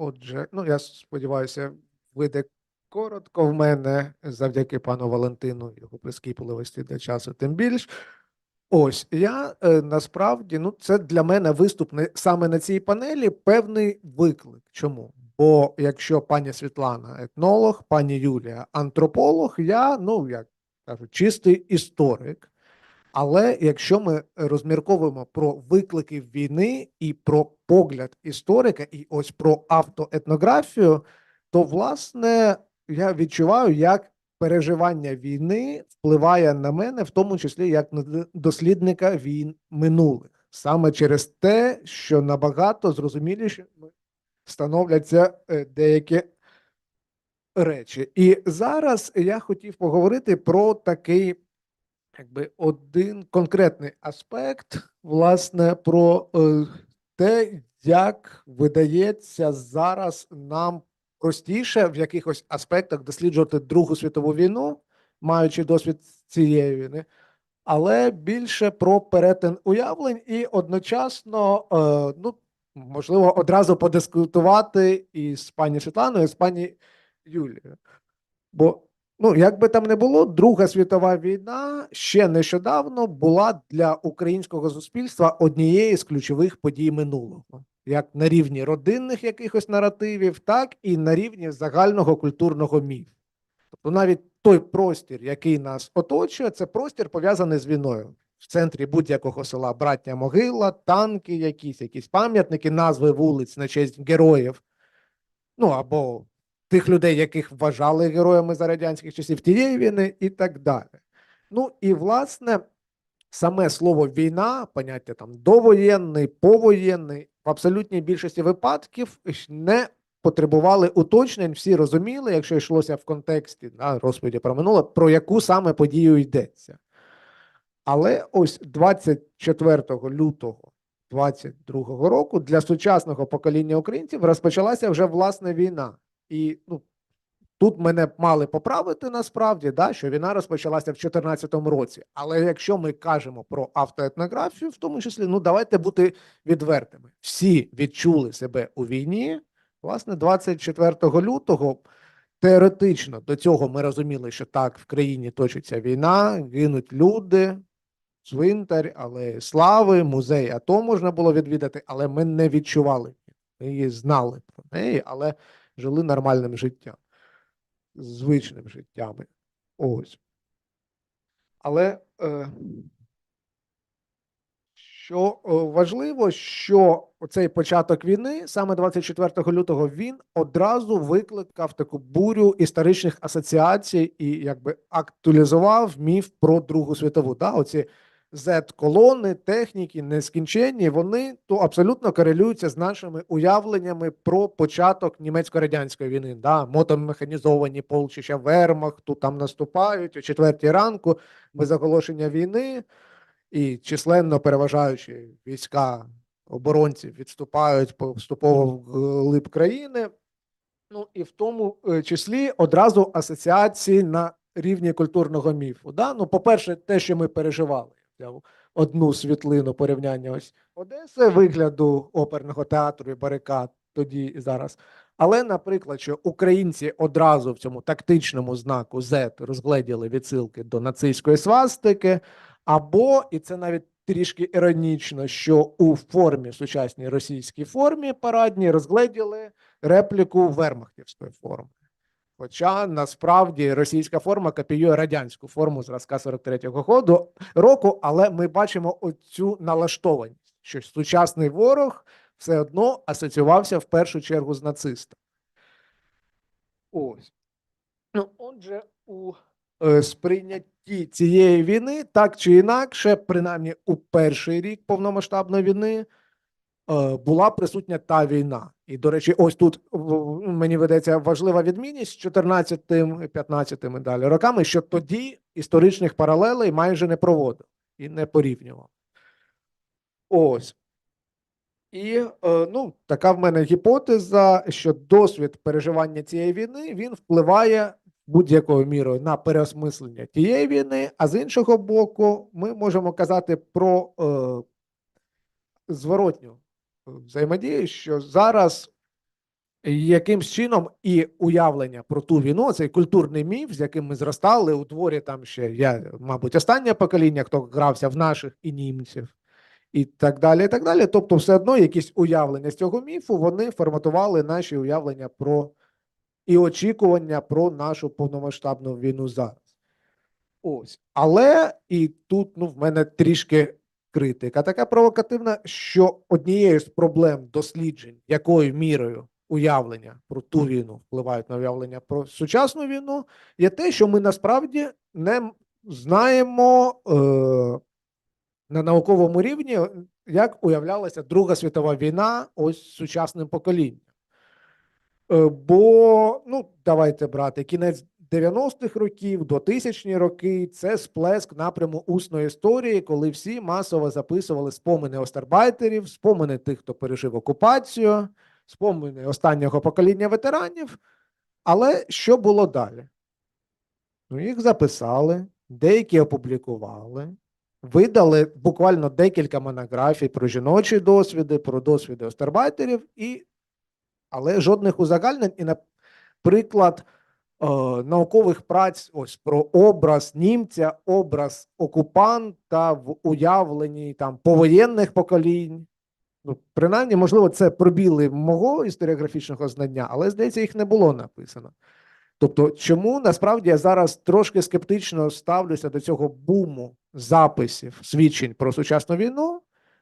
Отже, ну я сподіваюся, вийде коротко в мене завдяки пану Валентину, його прискіпливості до часу, тим більш. Ось я е, насправді, ну, це для мене виступ не, саме на цій панелі певний виклик. Чому? Бо якщо пані Світлана етнолог, пані Юлія антрополог, я, ну як кажуть, чистий історик. Але якщо ми розмірковуємо про виклики війни і про погляд історика, і ось про автоетнографію, то власне я відчуваю, як переживання війни впливає на мене, в тому числі як на дослідника війн минулих, саме через те, що набагато зрозуміліше становляться е, деякі речі. І зараз я хотів поговорити про такий якби один конкретний аспект, власне, про е, те, як видається зараз нам простіше в якихось аспектах досліджувати Другу світову війну, маючи досвід цієї війни, але більше про перетин уявлень і одночасно, е, ну, можливо, одразу подискутувати із пані Світланою, і з пані Юлією. Бо Ну, як би там не було, Друга світова війна ще нещодавно була для українського суспільства однією з ключових подій минулого, як на рівні родинних якихось наративів, так і на рівні загального культурного міфу. Тобто навіть той простір, який нас оточує, це простір пов'язаний з війною. В центрі будь-якого села братня могила, танки, якісь, якісь пам'ятники, назви вулиць на честь героїв. Ну або тих людей, яких вважали героями за радянських часів тієї війни, і так далі. Ну і власне саме слово війна, поняття там довоєнний, повоєнний, в абсолютній більшості випадків не потребували уточнень, всі розуміли, якщо йшлося в контексті да, розповіді про минуле, про яку саме подію йдеться. Але ось 24 лютого 22 року для сучасного покоління українців розпочалася вже власне війна. І ну, тут мене мали поправити насправді, да, що війна розпочалася в 2014 році. Але якщо ми кажемо про автоетнографію, в тому числі, ну давайте бути відвертими. Всі відчули себе у війні. Власне, 24 лютого. Теоретично до цього ми розуміли, що так в країні точиться війна, гинуть люди, цвинтар, але слави, музей АТО можна було відвідати, але ми не відчували. Ми її знали про неї, але жили нормальним життям, звичним життям. Ось. Але е, що е, важливо, що цей початок війни, саме 24 лютого, він одразу викликав таку бурю історичних асоціацій і якби актуалізував міф про Другу світову. Да? Оці Z-колони, техніки нескінченні, вони то абсолютно корелюються з нашими уявленнями про початок німецько-радянської війни. Да? Мотомеханізовані полчища Вермахту там наступають о четвертій ранку без оголошення війни, і численно переважаючи війська оборонців відступають поступово в глиб країни. Ну і в тому е, числі одразу асоціації на рівні культурного міфу. Да? Ну, по-перше, те, що ми переживали одну світлину порівняння ось Одеси, вигляду оперного театру і барикад тоді і зараз. Але, наприклад, що українці одразу в цьому тактичному знаку Z розгледіли відсилки до нацистської свастики, або, і це навіть трішки іронічно, що у формі сучасній російській формі парадній розгледіли репліку вермахтівської форми. Хоча насправді російська форма копіює радянську форму зразка 43-го году року, але ми бачимо оцю налаштованість, що сучасний ворог все одно асоціювався в першу чергу з нацистом. Ось. Ну, отже, у е, сприйнятті цієї війни, так чи інакше, принаймні у перший рік повномасштабної війни. Е, була присутня та війна. І, до речі, ось тут мені видається важлива відмінність з 14 15 і далі роками, що тоді історичних паралелей майже не проводив і не порівнював. Ось. І е, ну, така в мене гіпотеза, що досвід переживання цієї війни він впливає будь-якою мірою на переосмислення тієї війни, а з іншого боку, ми можемо казати про е, зворотню взаємодії, що зараз якимсь чином і уявлення про ту війну, цей культурний міф, з яким ми зростали у творі там ще я, мабуть, останнє покоління, хто грався в наших і німців, і так далі. і так далі. Тобто, все одно якісь уявлення з цього міфу вони форматували наші уявлення про і очікування про нашу повномасштабну війну зараз. Ось. Але і тут ну, в мене трішки критика така провокативна, що однією з проблем досліджень, якою мірою уявлення про ту війну впливають на уявлення про сучасну війну, є те, що ми насправді не знаємо е, на науковому рівні, як уявлялася Друга світова війна ось сучасним поколінням. Е, Бо, ну, давайте брати кінець 90-х років до тисячні роки це сплеск напряму усної історії, коли всі масово записували спомини остарбайтерів, спомини тих, хто пережив окупацію, спомини останнього покоління ветеранів. Але що було далі? Ну, їх записали, деякі опублікували, видали буквально декілька монографій про жіночі досвіди, про досвіди остарбайтерів, і... але жодних узагальнень. І, наприклад, наукових праць ось про образ німця, образ окупанта в уявленні там повоєнних поколінь. Ну, принаймні, можливо, це пробіли мого історіографічного знання, але здається, їх не було написано. Тобто, чому насправді я зараз трошки скептично ставлюся до цього буму записів, свідчень про сучасну війну,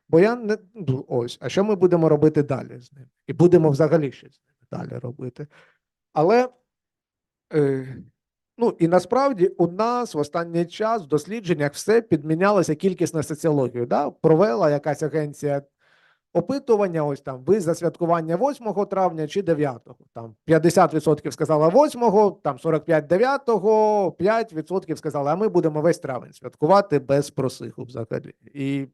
бо я не ну, ось, а що ми будемо робити далі з ним? І будемо взагалі щось далі робити. Але е, ну і насправді у нас в останній час в дослідженнях все підмінялося кількісно соціологією. Да? Провела якась агенція опитування, ось там ви за святкування 8 травня чи 9. Там 50% сказала 8, там 45 9, 5% сказали, а ми будемо весь травень святкувати без просиху взагалі. І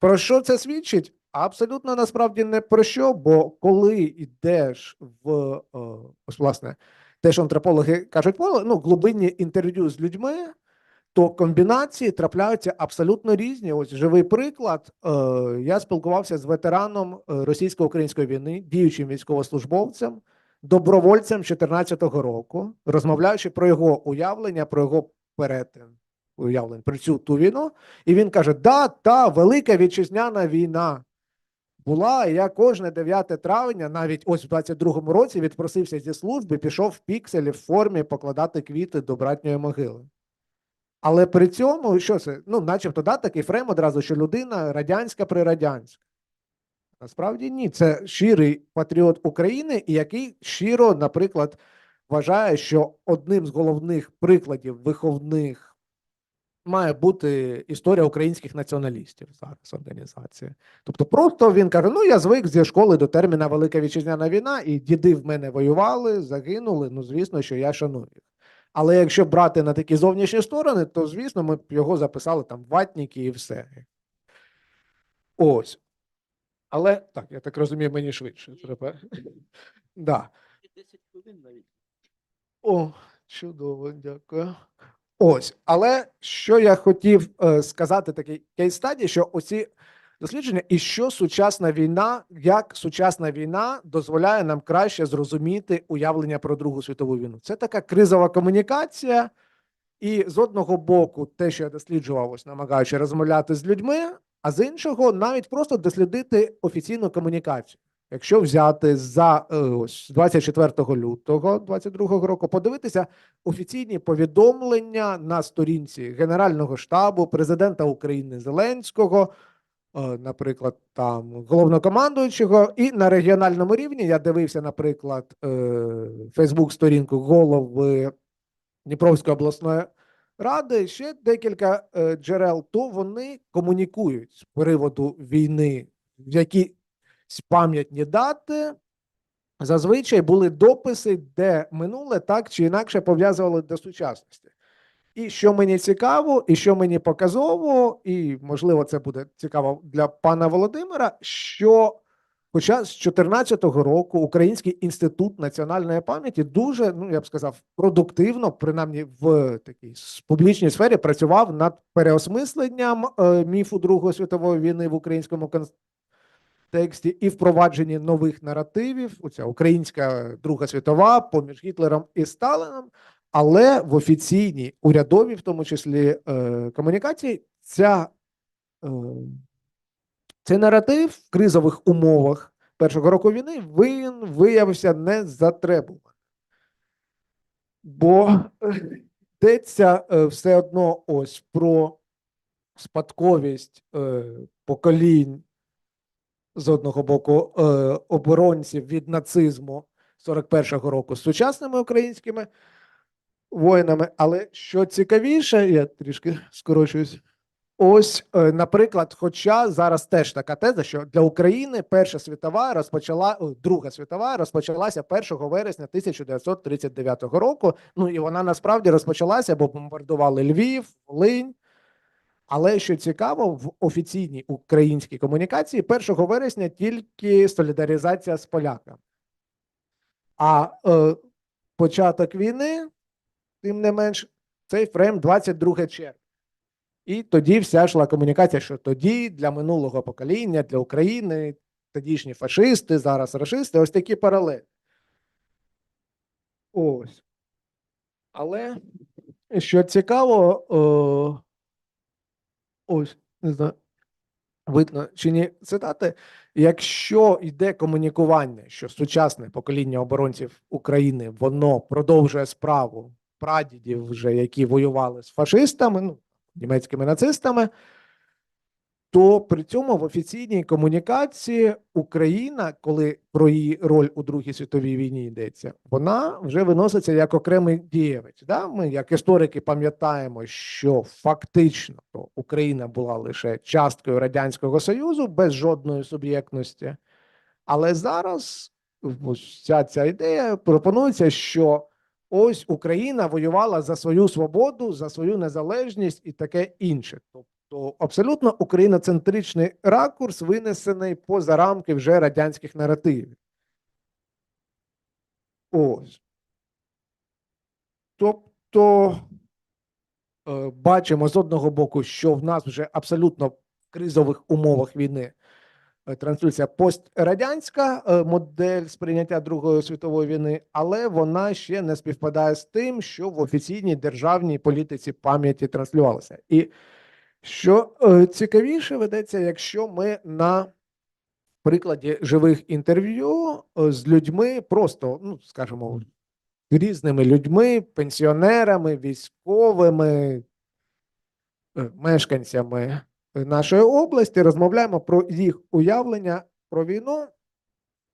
про що це свідчить? Абсолютно насправді не про що, бо коли йдеш в е, ось власне те, що антропологи кажуть, ну глибинні інтерв'ю з людьми, то комбінації трапляються абсолютно різні. Ось живий приклад. Е, я спілкувався з ветераном е, російсько-української війни, діючим військовослужбовцем, добровольцем 2014 року, розмовляючи про його уявлення, про його перетин уявлень про цю ту війну. І він каже: Да, та велика вітчизняна війна була. І я кожне 9 травня, навіть ось в 22-му році, відпросився зі служби, пішов в пікселі в формі покладати квіти до братньої могили. Але при цьому, що це? Ну, начебто, да, такий фрейм одразу, що людина радянська прирадянська. Насправді ні, це щирий патріот України, який щиро, наприклад, вважає, що одним з головних прикладів виховних має бути історія українських націоналістів зараз організація. Тобто, просто він каже: ну я звик зі школи до терміна Велика Вітчизняна війна, і діди в мене воювали, загинули. Ну, звісно, що я шаную. Але якщо брати на такі зовнішні сторони, то звісно, ми б його записали там ватніки і все. Ось. Але так, я так розумію, мені швидше треба. Да. 10 хвилин навіть. О, чудово, дякую. Ось, але що я хотів е, сказати, такий кейс стадії, що оці дослідження, і що сучасна війна, як сучасна війна дозволяє нам краще зрозуміти уявлення про Другу світову війну. Це така кризова комунікація, і з одного боку, те, що я досліджував, ось намагаючи розмовляти з людьми, а з іншого, навіть просто дослідити офіційну комунікацію. Якщо взяти за е, ось 24 лютого 22 року, подивитися офіційні повідомлення на сторінці Генерального штабу президента України Зеленського, е, наприклад, там головнокомандуючого, і на регіональному рівні я дивився, наприклад, Фейсбук-сторінку голови Дніпровської обласної ради, ще декілька е, джерел, то вони комунікують з приводу війни, в які пам'ятні дати. Зазвичай були дописи, де минуле так чи інакше пов'язували до сучасності. І що мені цікаво, і що мені показово, і можливо, це буде цікаво для пана Володимира, що хоча з 2014 року Український інститут національної пам'яті дуже, ну я б сказав, продуктивно, принаймні в такій публічній сфері, працював над переосмисленням е, міфу Другої світової війни в українському тексті і впровадженні нових наративів. Оця українська Друга світова поміж Гітлером і Сталином, але в офіційній урядовій, в тому числі е, комунікації, ця, е, цей наратив в кризових умовах першого року війни він виявився не затребуваний. Бо йдеться е, все одно ось про спадковість е, поколінь з одного боку е, оборонців від нацизму 41-го року з сучасними українськими воїнами. Але що цікавіше, я трішки скорочуюсь. Ось, е, наприклад, хоча зараз теж така теза, що для України Перша світова розпочала о, Друга світова розпочалася 1 вересня 1939 року. Ну і вона насправді розпочалася, бо бомбардували Львів, Волинь. Але що цікаво, в офіційній українській комунікації 1 вересня тільки солідаризація з поляками. А е, початок війни, тим не менш, цей фрейм 22 червня. І тоді вся йшла комунікація, що тоді для минулого покоління, для України, тодішні фашисти, зараз рашисти, ось такі паралелі. Ось. Але що цікаво, о, ось, не знаю, видно чи ні цитати. Якщо йде комунікування, що сучасне покоління оборонців України воно продовжує справу прадідів, вже які воювали з фашистами, ну, німецькими нацистами, то при цьому в офіційній комунікації Україна, коли про її роль у Другій світовій війні йдеться, вона вже виноситься як окремий дієвець. Да? Ми, як історики, пам'ятаємо, що фактично то Україна була лише часткою Радянського Союзу без жодної суб'єктності. Але зараз вся ця ідея пропонується, що ось Україна воювала за свою свободу, за свою незалежність і таке інше. Тобто абсолютно україноцентричний ракурс винесений поза рамки вже радянських наративів. Ось. Тобто е, бачимо з одного боку, що в нас вже абсолютно в кризових умовах війни е, транслюється пострадянська е, модель сприйняття Другої світової війни, але вона ще не співпадає з тим, що в офіційній державній політиці пам'яті транслювалося. І що е, цікавіше ведеться, якщо ми на прикладі живих інтерв'ю е, з людьми, просто, ну скажімо, різними людьми, пенсіонерами, військовими, е, мешканцями нашої області, розмовляємо про їх уявлення про війну.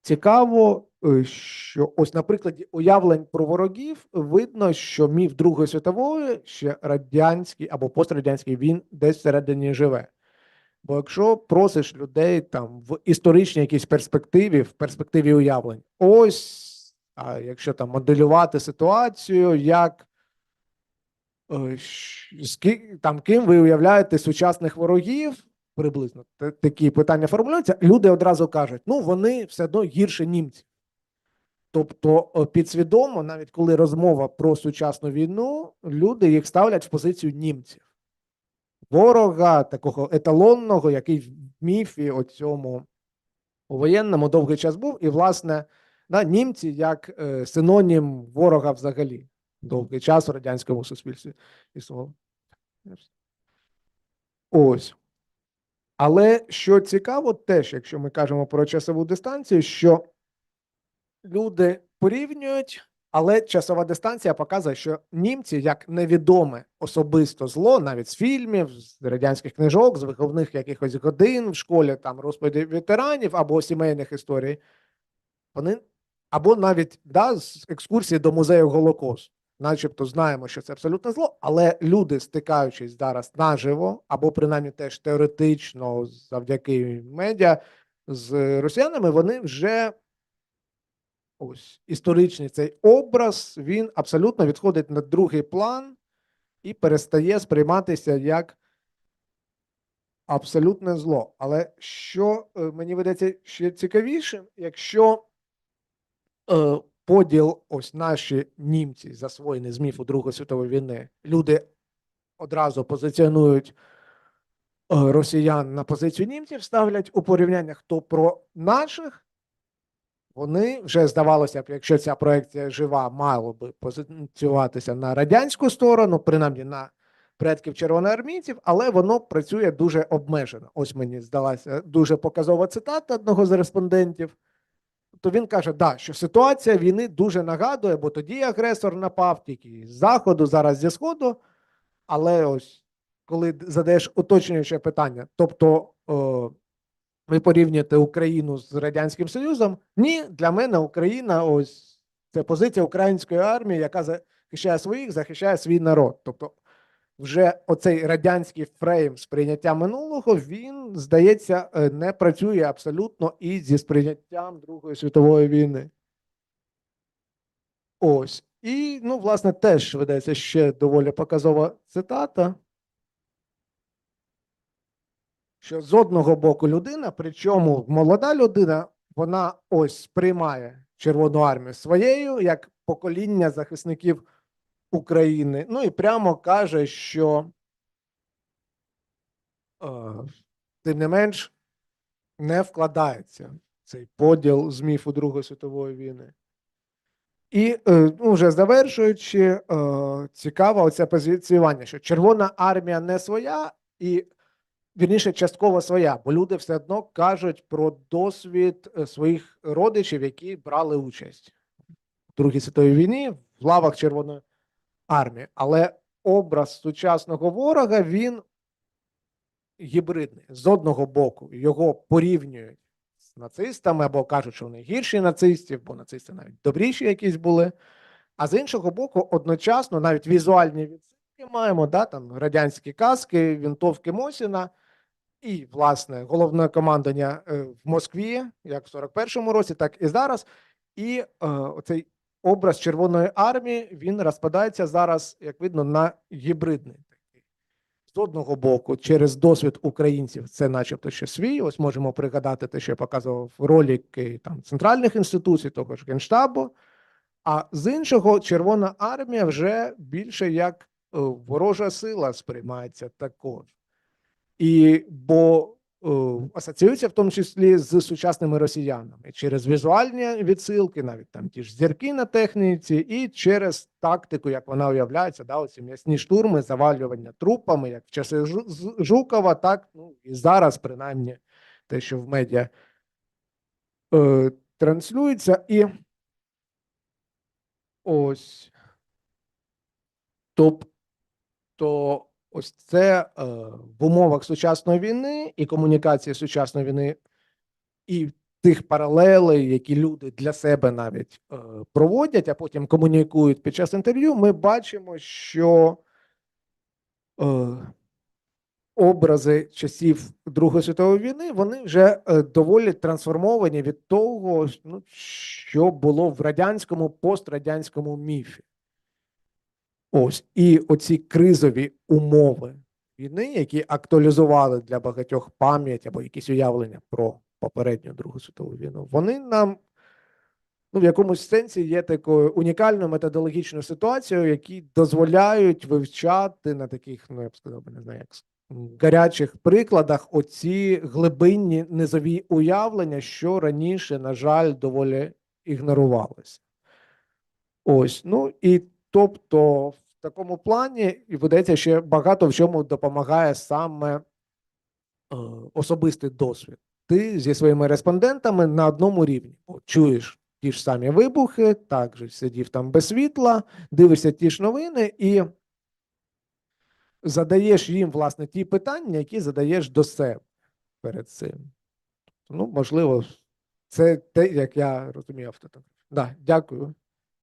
Цікаво, що ось на прикладі уявлень про ворогів видно, що міф Другої світової ще радянський або пострадянський він десь всередині живе. Бо якщо просиш людей там в історичній якійсь перспективі, в перспективі уявлень, ось, а якщо там моделювати ситуацію, як е, з ки- там ким ви уявляєте сучасних ворогів, приблизно такі питання формулюються, люди одразу кажуть: ну вони все одно гірше німців. Тобто, е, підсвідомо, навіть коли розмова про сучасну війну, люди їх ставлять в позицію німців, ворога, такого еталонного, який в міфі оцьому у воєнному довгий час був, і, власне, да, німці як е, синонім ворога взагалі довгий час в радянському суспільстві існував. Ось. Але що цікаво, теж, якщо ми кажемо про часову дистанцію, що люди порівнюють, але часова дистанція показує, що німці як невідоме особисто зло, навіть з фільмів, з радянських книжок, з виховних якихось годин в школі, там розповіді ветеранів або сімейних історій, вони або навіть да, з екскурсії до музею Голокосту. Начебто знаємо, що це абсолютне зло, але люди, стикаючись зараз наживо, або принаймні теж теоретично, завдяки медіа з росіянами, вони вже ось історичний цей образ, він абсолютно відходить на другий план і перестає сприйматися як абсолютне зло. Але що е, мені видається ще цікавішим, якщо е, поділ, ось наші німці, засвоєні з міфу Другої світової війни, люди одразу позиціонують росіян на позицію німців ставлять у порівняннях, то про наших вони вже здавалося б, якщо ця проекція жива, мало би позиціюватися на радянську сторону, принаймні на предків червоноармійців, але воно працює дуже обмежено. Ось мені здалася дуже показова цитата одного з респондентів. То він каже, да, що ситуація війни дуже нагадує, бо тоді агресор напав тільки з заходу, зараз зі сходу. Але ось коли задаєш уточнююче питання, тобто о, ви порівнюєте Україну з Радянським Союзом? Ні, для мене Україна ось це позиція української армії, яка захищає своїх, захищає свій народ. Тобто, вже оцей радянський фрейм сприйняття минулого, він, здається, е, не працює абсолютно і зі сприйняттям Другої світової війни. Ось. І, ну, власне, теж ведеться ще доволі показова цитата. Що з одного боку людина, причому молода людина, вона ось сприймає Червону армію своєю як покоління захисників України. Ну і прямо каже, що е, тим не менш не вкладається цей поділ з міфу Другої світової війни. І е, ну, вже завершуючи, е, цікаво оце позиціювання, що Червона армія не своя і вірніше, частково своя, бо люди все одно кажуть про досвід е, своїх родичів, які брали участь у Другій світовій війні в лавах Червоної армії. Але образ сучасного ворога він гібридний. З одного боку, його порівнюють з нацистами, або кажуть, що вони гірші нацистів, бо нацисти навіть добріші якісь були. А з іншого боку, одночасно навіть візуальні відсилки маємо, да, там радянські каски, вінтовки Мосіна. І, власне, головне командування е, в Москві, як в 41-му році, так і зараз. І е, оцей образ Червоної армії він розпадається зараз, як видно, на гібридний. З одного боку, через досвід українців, це, начебто, ще свій. Ось можемо пригадати те, що я показував ролики там центральних інституцій, того ж Генштабу. А з іншого, Червона армія вже більше як е, ворожа сила сприймається також. І бо е, асоціюється в тому числі з сучасними росіянами через візуальні відсилки, навіть там ті ж зірки на техніці, і через тактику, як вона уявляється, да, оці м'ясні штурми, завалювання трупами, як в часи Жукова, так ну і зараз, принаймні, те, що в медіа е, транслюється, і ось. Тобто, ось це е, в умовах сучасної війни і комунікації сучасної війни, і тих паралелей, які люди для себе навіть е, проводять, а потім комунікують під час інтерв'ю, ми бачимо, що е, образи часів Другої світової війни вони вже е, доволі трансформовані від того, ну, що було в радянському пострадянському міфі. Ось і оці кризові умови війни, які актуалізували для багатьох пам'ять або якісь уявлення про попередню Другу світову війну, вони нам ну, в якомусь сенсі є такою унікальною методологічною ситуацією, які дозволяють вивчати на таких, ну я б сказав, не знаю, як гарячих прикладах оці глибинні низові уявлення, що раніше, на жаль, доволі ігнорувалися. Ось, ну і тобто, в такому плані, і видається, ще багато в чому допомагає саме е, особистий досвід. Ти зі своїми респондентами на одному рівні. Чуєш ті ж самі вибухи, також сидів там без світла, дивишся ті ж новини і задаєш їм, власне, ті питання, які задаєш до себе перед цим. Ну, можливо, це те, як я розумію автотографію. Да, дякую.